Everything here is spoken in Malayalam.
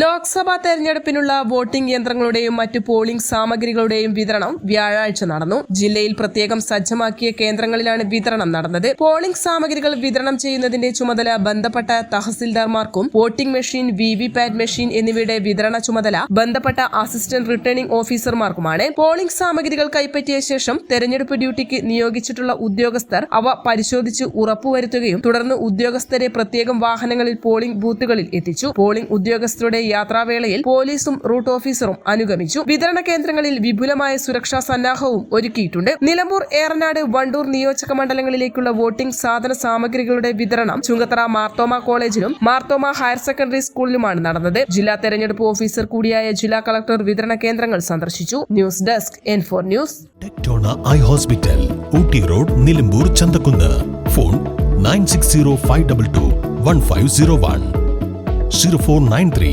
Lok Sabha തെരഞ്ഞെടുപ്പിനുള്ള വോട്ടിംഗ് യന്ത്രങ്ങളുടെയും മറ്റ് പോളിംഗ് സാമഗ്രികളുടെയും വിതരണം വ്യാഴാഴ്ച നടന്നു. ജില്ലയിൽ പ്രത്യേകം സജ്ജമാക്കിയ കേന്ദ്രങ്ങളിലാണ് വിതരണം നടന്നത്. പോളിംഗ് സാമഗ്രികൾ വിതരണം ചെയ്യുന്നതിന്റെ ചുമതല ബന്ധപ്പെട്ട തഹസിൽദാർമാർക്കും voting machine V V PAT machine എന്നിവയുടെ വിതരണ ചുമതല ബന്ധപ്പെട്ട അസിസ്റ്റന്റ് റിട്ടേണിംഗ് ഓഫീസർമാർക്കുമാണ്. പോളിംഗ് സാമഗ്രികൾ കൈപ്പറ്റിയ ശേഷം തെരഞ്ഞെടുപ്പ് ഡ്യൂട്ടിക്ക് നിയോഗിച്ചിട്ടുള്ള ഉദ്യോഗസ്ഥർ അവ പരിശോധിച്ച് ഉറപ്പുവരുത്തുകയും തുടർന്ന് ഉദ്യോഗസ്ഥരെ പ്രത്യേകം വാഹനങ്ങളിൽ പോളിംഗ് ബൂത്തുകളിൽ എത്തിച്ചു. പോളിംഗ് ഉദ്യോഗസ്ഥരുടെ യാത്രാവേളയിൽ പോലീസും റൂട്ട് ഓഫീസറും അനുഗമിച്ചു. വിതരണ കേന്ദ്രങ്ങളിൽ വിപുലമായ സുരക്ഷാ സന്നാഹവും ഒരുക്കിയിട്ടുണ്ട്. നിലമ്പൂർ ഏറനാട് വണ്ടൂർ നിയോജക മണ്ഡലങ്ങളിലേക്കുള്ള വോട്ടിംഗ് സാധന സാമഗ്രികളുടെ വിതരണം ചുങ്കത്തറ മാർത്തോമ കോളേജിലും മാർത്തോമ ഹയർ സെക്കൻഡറി സ്കൂളിലുമാണ് നടന്നത്. ജില്ലാ തെരഞ്ഞെടുപ്പ് ഓഫീസർ കൂടിയായ ജില്ലാ കളക്ടർ വിതരണ കേന്ദ്രങ്ങൾ സന്ദർശിച്ചു. News desk N four news. Eye hospital Ooty road Nilambur Chanthakkunnu. Phone nine six zero five double two one five zero one. Zero four nine three